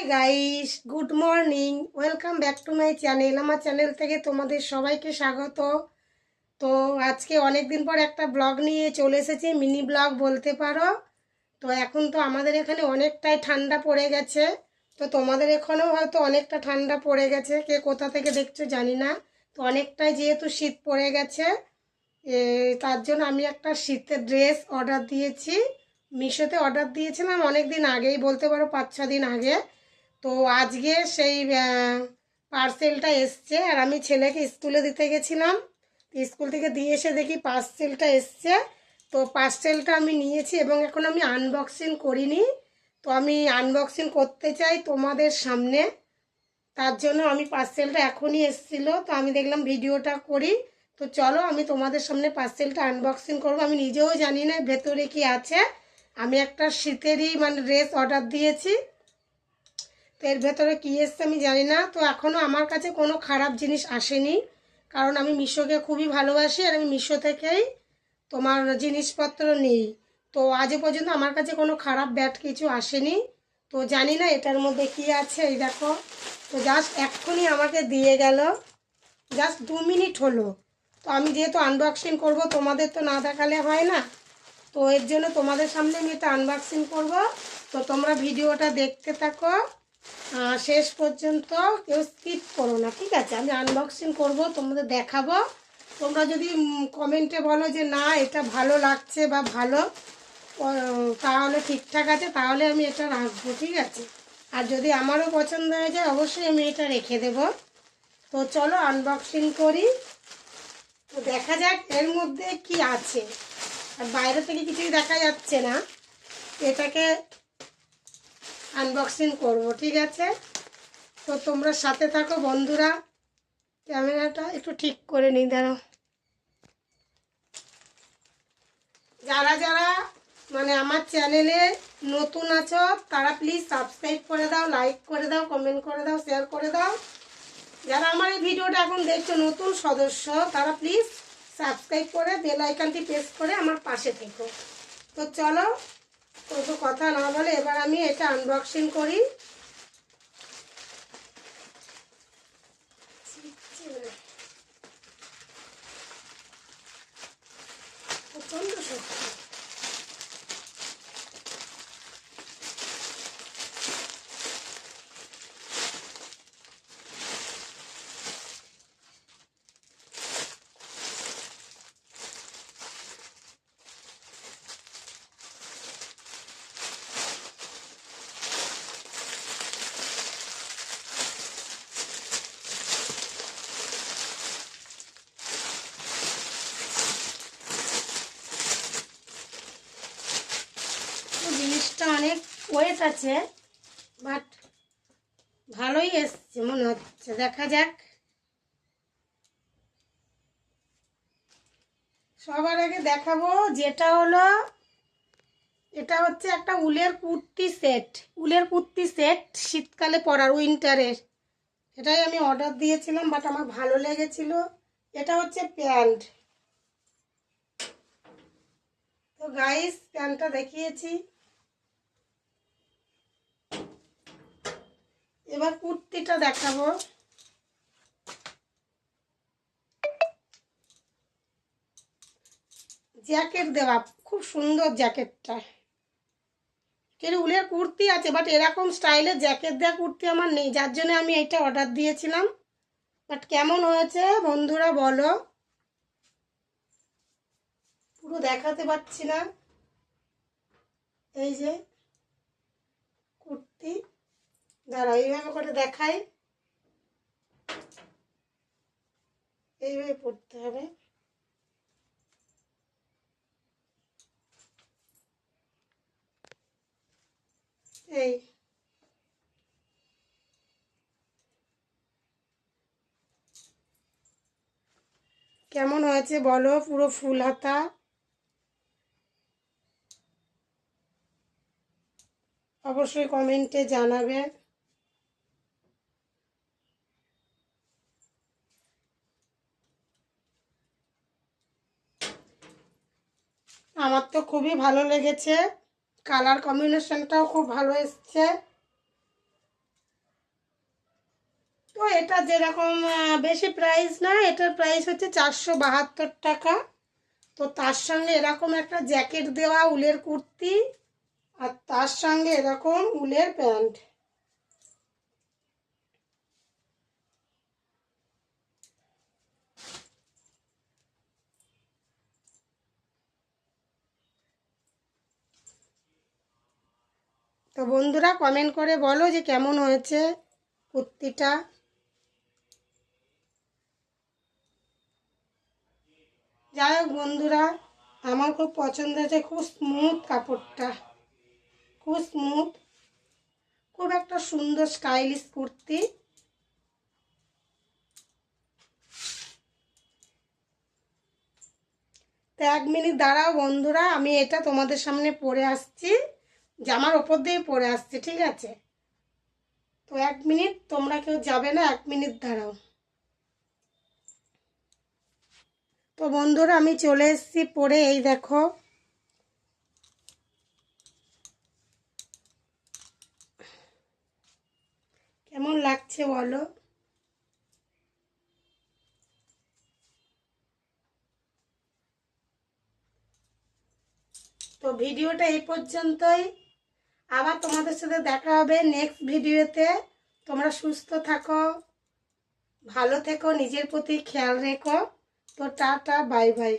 Hi guys, good morning. Welcome back to my channel. আমার channel থেকে তোমাদের সবাইকে স্বাগত। তো আজকে অনেক দিন পর একটা ব্লগ নিয়ে চলে এসেছি, মিনি ব্লগ বলতে পারো। তো এখন তো আমাদের এখানে অনেকটাই ঠান্ডা পড়ে গেছে। তো তোমাদের এখানেও হয়তো অনেকটা ঠান্ডা পড়ে গেছে। কে কোথা থেকে দেখছ জানি না। তো অনেকটাই যেহেতু শীত পড়ে গেছে তার জন্য আমি একটা শীতের ড্রেস অর্ডার দিয়েছি। মিশোতে অর্ডার দিয়েছিলাম অনেক দিন আগেই, বলতে পারো পাঁচ ছ দিন আগে। তো আজকে সেই পার্সেলটা এসছে আর আমি ছেলেকে স্কুলে দিতে গেছিলাম। স্কুল থেকে দিয়ে এসে দেখি পার্সেলটা এসছে। তো পার্সেলটা আমি নিয়েছি এবং এখন আমি আনবক্সিং করিনি। তো আমি আনবক্সিং করতে চাই তোমাদের সামনে। তার জন্য আমি পার্সেলটা এখনই এসেছিল। তো আমি দেখলাম ভিডিওটা করি। তো চলো আমি তোমাদের সামনে পার্সেলটা আনবক্সিং করব। আমি নিজেও জানি না ভেতরে কি আছে। আমি একটা শীতেরই মানে ড্রেস অর্ডার দিয়েছি। তো এর ভেতরে কী এসছে আমি জানি না। তো এখনও আমার কাছে কোনো খারাপ জিনিস আসেনি। কারণ আমি মিশোকে খুবই ভালোবাসি আর আমি মিশো থেকেই তোমার জিনিসপত্র নিই। তো আজও পর্যন্ত আমার কাছে কোনো খারাপ ব্যাট কিছু আসেনি। তো জানি না এটার মধ্যে কি আছে, এই দেখো। তো জাস্ট এক্ষুনি আমাকে দিয়ে গেল। জাস্ট দু মিনিট হলো। তো আমি যেহেতু আনবক্সিং করব, তোমাদের তো না দেখালে হয় না। তো এর জন্য তোমাদের সামনে আমি এটা আনবক্সিং করব। তো তোমরা ভিডিওটা দেখতে থাকো। শেষ পর্যন্ত কেউ স্কিপ করো না, ঠিক আছে? আমি আনবক্সিং করব, তোমাদের দেখাবো। তোমরা যদি কমেন্টে বলো যে, না, এটা ভালো লাগছে বা ভালো তাহলে ঠিকঠাক আছে, তাহলে আমি এটা রাখব ঠিক আছে? আর যদি আমারও পছন্দ হয়ে যায়, অবশ্যই আমি এটা রেখে দেব। তো চলো আনবক্সিং করি। তো দেখা যাক এর মধ্যে কি আছে। আর বাইরে থেকে কিছুই দেখা যাচ্ছে না। এটাকে আনবক্সিং করব, ঠিক আছে? তো তোমরা সাথে থাকো বন্ধুরা। ক্যামেরাটা একটু ঠিক করে নিই, দাঁড়াও। যারা যারা মানে আমার চ্যানেলে নতুন আছো, তারা প্লিজ সাবস্ক্রাইব করে দাও লাইক করে দাও কমেন্ট করে দাও শেয়ার করে দাও। যারা আমার এই ভিডিওটা এখন দেখছ, নতুন সদস্য, তারা প্লিজ সাবস্ক্রাইব করে বেল আইকনটি প্রেস করে আমার পাশে থেকো। তো চলো অত কথা না বলে এবার আমি এটা আনবক্সিং করি। জিনিসটা অনেক ওয়েট আছে বাট ভালোই এসছে, মনে হচ্ছে। দেখা যাক। সবার আগে দেখাবো যেটা হলো, এটা হচ্ছে একটা উলের কুর্তি সেট উলের কুর্তি সেট শীতকালে পরার উইন্টারের এটাই আমি অর্ডার দিয়েছিলাম বাট আমার ভালো লেগেছিল। এটা হচ্ছে প্যান্ট। তো গাইস প্যান্টটা দেখিয়েছি। এবার কুর্তিটা দেখাবো। জ্যাকেট দেওয়া, খুব সুন্দর জ্যাকেটটা। কিন্তু উলের কুর্তি আছে বাট এরকম স্টাইলের জ্যাকেট দেওয়া কুর্তি আমার নেই, যার জন্য আমি এটা অর্ডার দিয়েছিলাম। বাট কেমন হয়েছে বন্ধুরা বলো। পুরো দেখাতে পারছি না। এই যে কুর্তি। দাঁড়াও, এইভাবে করে দেখাই। এইভাবে পড়তে হবে। এই। কেমন হয়েছে বলো, পুরো ফুল হাতা? অবশ্যই কমেন্টে জানাবে। আমার তো খুবই ভালো লেগেছে। কালার কম্বিনেশনটাও খুব ভালো এসছে। তো এটা যেরকম বেশি প্রাইস না, এটার প্রাইস হচ্ছে চারশো বাহাত্তর টাকা। তো তার সঙ্গে এরকম একটা জ্যাকেট দেওয়া উলের কুর্তি আর তার সঙ্গে এরকম উলের প্যান্ট তো বন্ধুরা কমেন্ট করে বলো যে কেমন হয়েছে কুর্তিটা? যাই হোক বন্ধুরা, আমার খুব পছন্দ হয়েছে, খুব স্মুথ কাপড়টা। খুব স্মুথ খুব একটা সুন্দর স্টাইলিশ কুর্তি। তো এক মিনিট দাঁড়াও বন্ধুরা, আমি এটা তোমাদের সামনে পরে আসছি। জামার ওপর দিয়ে পরে আসছে, ঠিক আছে? তো এক মিনিট, তোমরা কেউ যাবে না, এক মিনিট দাঁড়াও। তো বন্ধুরা, আমি চলে এসেছি পরে এই দেখো। কেমন লাগছে বলো? তো ভিডিওটা এই পর্যন্তই। আবার তোমাদের সাথে দেখা হবে নেক্সট ভিডিওতে। তোমরা সুস্থ থাকো, ভালো থেকো, নিজের প্রতি খেয়াল রেখো। তো টাটা বাই বাই